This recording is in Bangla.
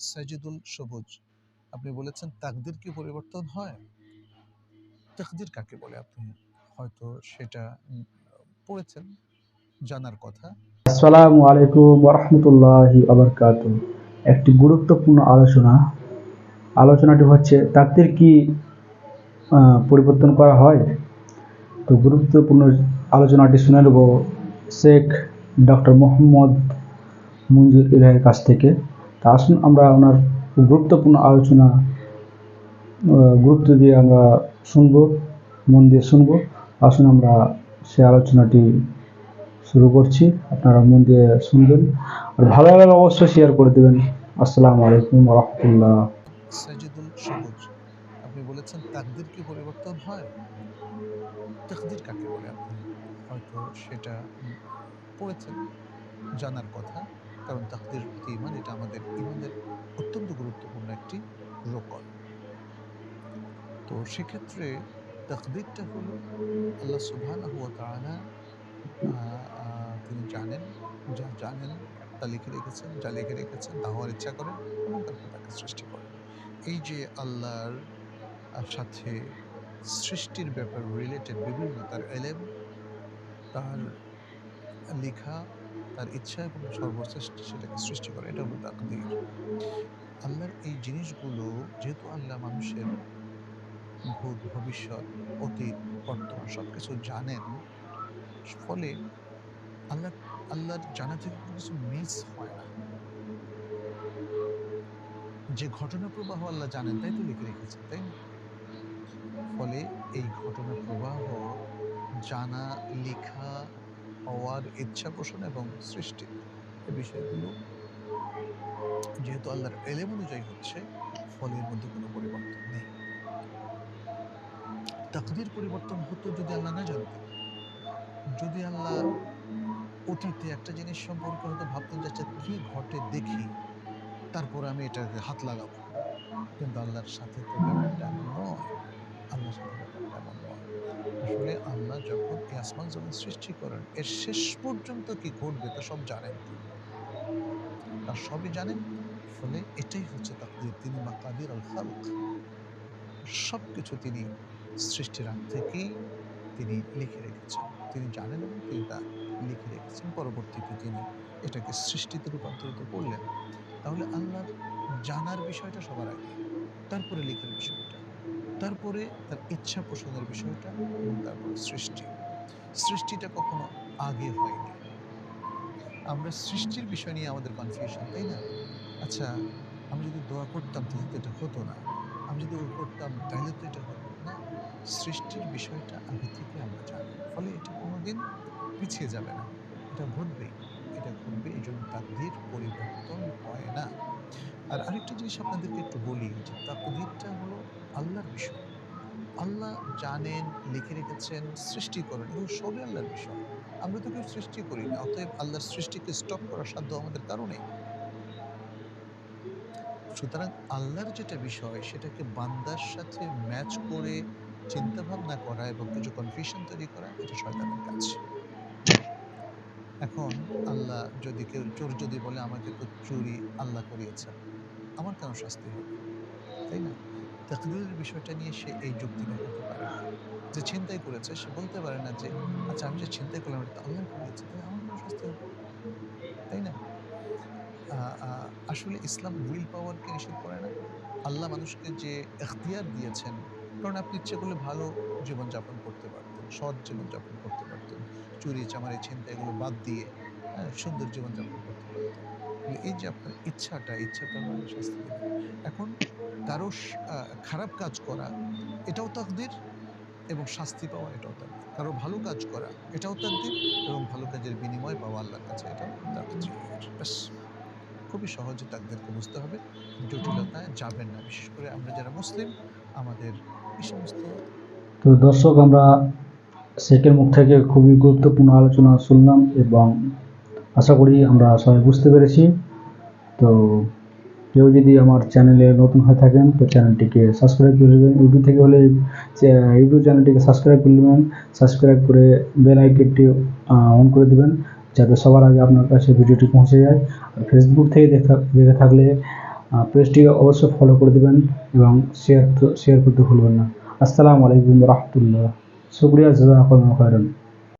সাজিদুল সবুজ। আপনি বলেছেন, তাকদির কি পরিবর্তন হয়? তাকদির কাকে বলে? আপনি হয়তো সেটা পড়েছেন, জানার কথা। আসসালামু আলাইকুম ওরহমতুল্লাহি আবরকাত একটি গুরুত্বপূর্ণ আলোচনা। আলোচনাটি হচ্ছে, তাকদির কি পরিবর্তন করা হয়? তো গুরুত্বপূর্ণ আলোচনাটি শুনে নেব শেখ ডক্টর মোহাম্মদ মঞ্জুর ইলাহের কাছ থেকে। তা আসুন আমরা ওনার গুরুত্বপূর্ণ আলোচনা গুরুত্ব দিয়ে আমরা শুনব, মন দিয়ে শুনব। আসুন আমরা সে আলোচনাটি শুরু করছি। আপনারা মন দিয়ে শুনবেন আর ভালো লাগলে অবশ্যই শেয়ার করে দেবেন। আসসালামু আলাইকুম রহমতুল্লাহ। সবুজ, আপনি বলেছেন তাকদির কি পরিবর্তন হয়? তাকদির কাকে বলে আপনি? হয়তো সেটা পড়েছেন, জানার কথা, কারণ তাকদির সেক্ষেত্রে তাকদিরটা হলো আল্লাহ তাআলা আহ, আহ, তিনি জানেন যা জানেন তা লিখে রেখেছেন যা লিখে রেখেছেন তা হওয়ার ইচ্ছা করেন এবং তারপর তাকে সৃষ্টি করেন। এই যে আল্লাহর সাথে সৃষ্টির ব্যাপার রিলেটেড বিভিন্ন তার এলেম তার লেখা তার ইচ্ছা এবং সর্বশ্রেষ্ঠ সেটাকে সৃষ্টি করে এটা হলো তাকদির। আল্লাহর এই জিনিসগুলো যেহেতু আল্লাহ মানুষের ভূত, ভবিষ্যৎ, অতীত, বর্তমান সব কিছু জানেন। ফলে আল্লাহ, আল্লাহর জানা থেকে কিছু মিস হয় না। যে ঘটনা প্রবাহ আল্লাহ জানেন, তাই তো লিখে রেখেছেন, তাই না? ফলে এই ঘটনা প্রবাহ জানা, লেখা, হওয়ার ইচ্ছা পোষণ এবং সৃষ্টি এই বিষয়গুলো যেহেতু আল্লাহর এলেম অনুযায়ী হচ্ছে ফলের মধ্যে কোনো পরিবর্তন নেই। তাকদির পরিবর্তন হতো যদি আল্লাহ না জানতেন। যদি আল্লাহ অতীতে একটা জিনিস সম্পর্কে হয়তো ভাবতেন যাচ্ছে কি ঘটে দেখি, তারপর আমি এটাকে হাত লাগাবো। কিন্তু আল্লাহর সাথে তো ব্যাপারটা নয়। আল্লাহর সাথে ব্যাপারটা এমন নয়। আসলে আল্লাহ যখন আসমান জমিন সৃষ্টি করেন, এর শেষ পর্যন্ত কি ঘটবে তা সব জানেন তিনি। আর সবই জানেন, ফলে এটাই হচ্ছে তাকদির। তিনি মাকাদির আল খালক সব কিছু তিনি সৃষ্টির আগ থেকেই তিনি লিখে রেখেছেন। তিনি জানেন এবং তিনি তা লিখে রেখেছেন। পরবর্তীতে তিনি এটাকে সৃষ্টিতে রূপান্তরিত করলেন। তাহলে আল্লাহর জানার বিষয়টা সবার আগে, তারপরে লেখার বিষয়টা, তারপরে তার ইচ্ছা পোষণের বিষয়টা এবং তারপরে সৃষ্টি। সৃষ্টিটা কখনো আগে হয়নি। আমরা সৃষ্টির বিষয় নিয়ে আমাদের কনফিউশন তাই না? আচ্ছা আমি যদি দোয়া করতাম তাহলে তো এটা হতো না। আমি যদি ওই করতাম তাহলে তো এটা হতো সৃষ্টির বিষয়টা আগে থেকে আমরা জানি। ফলে এটা কোনোদিন পিছিয়ে যাবে না। এটা ঘটবেই এটা ঘটবে এই জন্য তাকদির পরিবর্তন হয় না। আর আরেকটা জিনিস আপনাদেরকে একটু বলি, যে তাকদিরটা হলো আল্লাহর বিষয়। আল্লাহ জানেন, লিখে রেখেছেন, সৃষ্টি করেন এগুলো সবই আল্লাহর বিষয়। আমরা তো কেউ সৃষ্টি করি না অতএব আল্লাহর সৃষ্টিকে স্টপ করার সাধ্য আমাদের কারণে সুতরাং আল্লাহর যেটা বিষয়, সেটাকে বান্দার সাথে ম্যাচ করে চিন্তা ভাবনা করা এবং কিছু কনফিউশন তৈরি করা, এটা শয়তানের কাজ। এখন আল্লাহ যদি কেউ, চোর যদি বলে, আমাকে তো চুরি আল্লাহ করিয়েছেন আমার কেন শাস্তি হবে? তাই না? তাকদিরের বিষয়টা নিয়ে সে এই যুক্তি দেখাতে পারে যে ছিনতাই করেছে, সে বলতে পারে না যে আচ্ছা আমি যে ছিনতাই করলাম, এটা আল্লাহ করিয়েছে, তাহলে আমার কেন শাস্তি হবে? তাই না? আসলে ইসলাম উইল পাওয়ারকে নিষেধ করে না। আল্লাহ মানুষকে যে এখতিয়ার দিয়েছেন কারণ আপনি ইচ্ছে করলে ভালো জীবনযাপন করতে পারতেন সৎ জীবনযাপন করতে পারতেন চুরি চামারি ছিনতাই এগুলো বাদ দিয়ে হ্যাঁ, সুন্দর জীবনযাপন করতে পারতেন। এই যে আপনার ইচ্ছাটা ইচ্ছাটা মানে শাস্তি দেবে। এখন কারও খারাপ কাজ করা এটাও তাকদির এবং শাস্তি পাওয়া এটাও তাকদির। কারও ভালো কাজ করা এটাও তাকদির এবং ভালো কাজের বিনিময় পাওয়া আল্লাহর কাছে এটাও তাকদির। ব্যাস। খুবই সহজে তাকদেরকে বুঝতে হবে। জটিলতায় যাবেন না। বিশেষ করে আমরা যারা মুসলিম, আমাদের এই সমস্ত তো দর্শক, আমরা শেখের মুখ থেকে খুবই গুরুত্বপূর্ণ আলোচনা শুনলাম এবং আশা করি আমরা সবাই বুঝতে পেরেছি। তো কেউ যদি আমার চ্যানেলে নতুন হয়ে থাকেন, তো চ্যানেলটিকে সাবস্ক্রাইব করে দেবেন ইউটিউব থেকে হলে ইউটিউব চ্যানেলটিকে সাবস্ক্রাইব করে দেবেন সাবস্ক্রাইব করে বেল আইকনটি অন করে দেবেন। যাতে সবার আগে আপনার কাছে ভিডিওটি পৌঁছে যায়। আর ফেসবুক থেকে দেখা থাকলে পেজটিকে অবশ্যই ফলো করে দেবেন এবং শেয়ার শেয়ার করতে ভুলবেন না। আসসালামু আলাইকুম রহমতুল্লাহ। শুক্রিয়া জাজাকুমুল্লাহ খাইরান